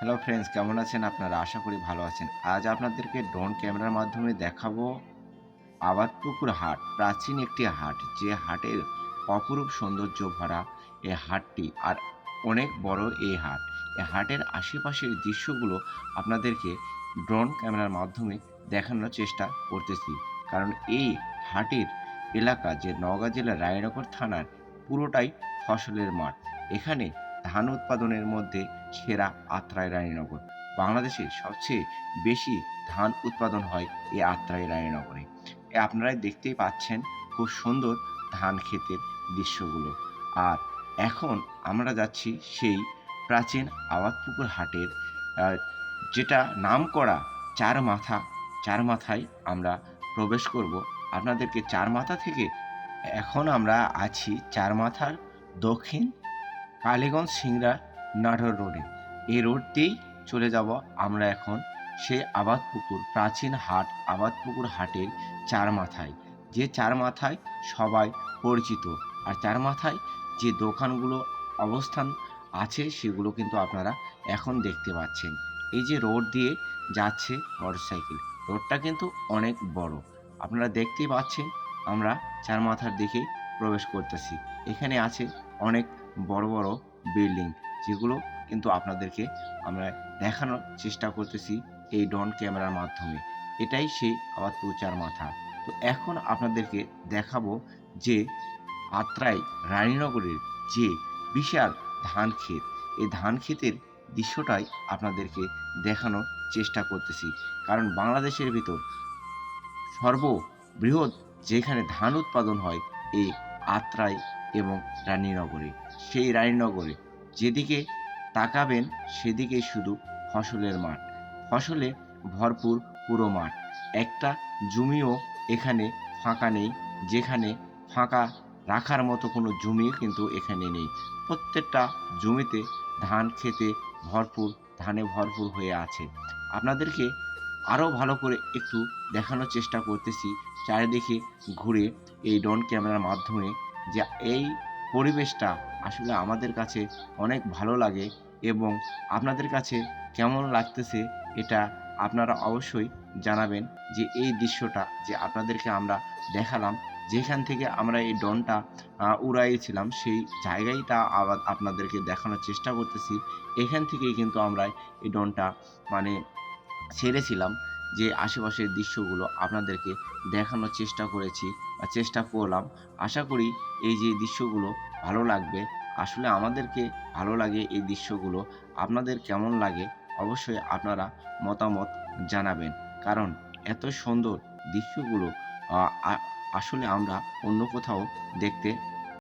Hello friends কেমন আছেন? আপনারা আশা করি ভালো আছেন। আজ আপনাদেরকে ড্রোন ক্যামেরার মাধ্যমে দেখাবো আবাদপুকুর হাট, প্রাচীন একটি হাট, যে হাটের অপরূপ সৌন্দর্য ভরা এই হাটটি আর অনেক বড় এই হাট। এই হাটের আশেপাশের দৃশ্যগুলো আপনাদেরকে ড্রোন ক্যামেরার মাধ্যমে দেখানোর চেষ্টা করতেছি। কারণ এই হাটের এলাকা যে নওগাঁ জেলার রায়নগর থানার পুরোটাই ফসলের মাঠ। এখানে ধান উৎপাদনের মধ্যে সেরা আত্রাই রানীনগর। বাংলাদেশে সবচেয়ে বেশি ধান উৎপাদন হয় এই আত্রাই রানীনগরে। আপনারা দেখতেই পাচ্ছেন খুব সুন্দর ধান ক্ষেতের দৃশ্যগুলো। আর এখন আমরা যাচ্ছি সেই প্রাচীন আবাদপুকুর হাটের যেটা নাম করা চার মাথা চার মাথায় আমরা প্রবেশ করব। আপনাদেরকে চার মাথা থেকে এখন আমরা আছি চার মাথার দক্ষিণ কালীগঞ্জ সিংড়া নাটোর রোডে। এই রোড দিয়েই চলে যাব আমরা এখন সেই আবাদপুকুর, প্রাচীন হাট, আবাদপুকুর হাটের চার মাথায় যে চার মাথায় সবাই পরিচিত। আর চার মাথায় যে দোকানগুলো অবস্থান আছে সেগুলো কিন্তু আপনারা এখন দেখতে পাচ্ছেন। এই যে রোড দিয়ে যাচ্ছে মোটরসাইকেল, রোডটা কিন্তু অনেক বড়। আপনারা দেখতেই পাচ্ছেন আমরা চার মাথার দিকে প্রবেশ করতেছি। এখানে আছে অনেক বড় বড় বিল্ডিং যেগুলো কিন্তু আপনাদেরকে আমরা দেখানোর চেষ্টা করতেছি এই ড্রোন ক্যামেরার মাধ্যমে। এটাই সেই আবাদপুর চার মাথা। তো এখন আপনাদেরকে দেখাবো যে আত্রাই রানীনগরের যে বিশাল ধান ক্ষেত, এই ধান ক্ষেতের দৃশ্যটাই আপনাদেরকে দেখানোর চেষ্টা করতেছি। কারণ বাংলাদেশের ভিতর সর্ববৃহৎ যেখানে ধান উৎপাদন হয়, এই আত্রাই এবং রানীনগরে। সেই রানীনগরে যেদিকে তাকাবেন সেদিকে শুধু ফসলের মাঠ। ফসলে ভরপুর পুরো মাঠ। একটা জমিও এখানে ফাঁকা নেই, যেখানে ফাঁকা রাখার মতো কোনো জমি কিন্তু এখানে নেই। প্রত্যেকটা জমিতে ধান খেতে ভরপুর, ধানে ভরপুর হয়ে আছে। আপনাদেরকে আরও ভালো করে একটু দেখানোর চেষ্টা করতেছি, চারিদিকে ঘুরে এই ড্রোন ক্যামেরার মাধ্যমে যে এই পরিবেশটা আসলে আমাদের কাছে অনেক ভালো লাগে এবং আপনাদের কাছে কেমন লাগতেছে এটা আপনারা অবশ্যই জানাবেন যে এই দৃশ্যটা যে আপনাদেরকে আমরা দেখালাম, যেখান থেকে আমরা এই ডনটা উড়াইয়েছিলাম সেই জায়গাটা আবার আপনাদেরকে দেখানোর চেষ্টা করতেছি। এখান থেকেই কিন্তু আমরা এই ডনটা মানে ছেড়েছিলাম যে আশেপাশের দৃশ্যগুলো আপনাদেরকে দেখানোর চেষ্টা করেছি বা চেষ্টা করলাম। আশা করি এই যে দৃশ্যগুলো ভালো লাগবে, আসলে আমাদেরকে ভালো লাগে এই দৃশ্যগুলো। আপনাদের কেমন লাগে অবশ্যই আপনারা মতামত জানাবেন। কারণ এত সুন্দর দৃশ্যগুলো আসলে আমরা অন্য কোথাও দেখতে